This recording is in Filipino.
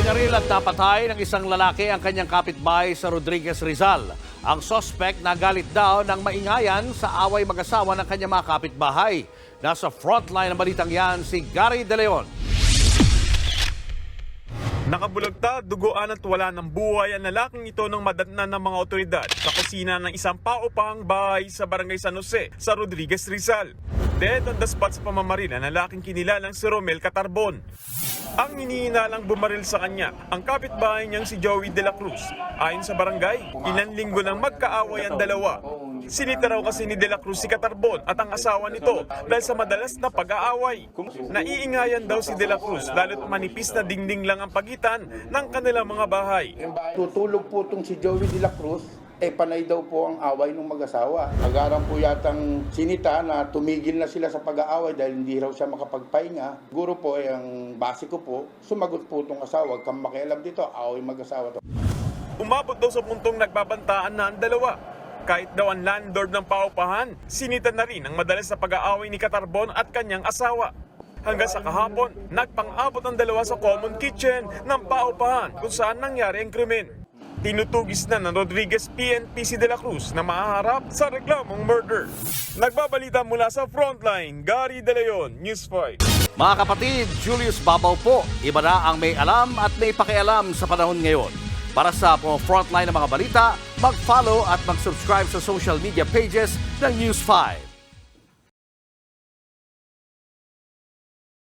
Binaril at napatay ng isang lalaki ang kanyang kapitbahay sa Rodriguez Rizal. Ang sospek nagalit daw ng maingayan sa away mag-asawa ng kanyang mga kapitbahay. Nasa frontline ng balitang yan si Gary De Leon. Nakabulagta, duguan at wala ng buhay ang lalaking ito ng madatnan ng mga otoridad sa kusina ng isang paupahang bahay sa barangay San Jose sa Rodriguez Rizal. Dead on the spot sa pamamaril ang lalaking kinilalang si Romel Catarbon. Ang hinihinalang bumaril sa kanya, ang kapitbahay niyang si Joey De La Cruz. Ayon sa barangay, ilang linggo nang magkaaway ang dalawa. Sinita raw kasi ni De La Cruz si Catarbon at ang asawa nito dahil sa madalas na pag-aaway. Naiingayan daw si De La Cruz lalo't manipis na dingding lang ang pagitan ng kanilang mga bahay. Tutulog po itong si Joey De La Cruz, eh panay daw po ang away ng mag-asawa. Agaran po yatang sinita na tumigil na sila sa pag-aaway dahil hindi raw siya makapagpahinga. Siguro po, eh, ang base ko po, sumagot po itong asawa, kang makialam dito, away mag-asawa to. Umabot daw sa puntong nagbabantaan na ang dalawa. Kahit daw ang landlord ng paupahan, sinita na rin ang madalas na pag-aaway ni Catarbon at kanyang asawa. Hanggang sa kahapon, nagpang-abot ang dalawa sa common kitchen ng paupahan kung saan nangyari ang krimen. Tinutugis na ng Rodriguez PNP si De La Cruz na mahaharap sa reklamong murder. Nagbabalita mula sa Frontline, Gary De Leon, News 5. Mga kapatid, Julius Babaw po. Iba na ang may alam at may pakialam sa panahon ngayon. Para sa mga frontline ng mga balita, mag-follow at mag-subscribe sa social media pages ng News 5.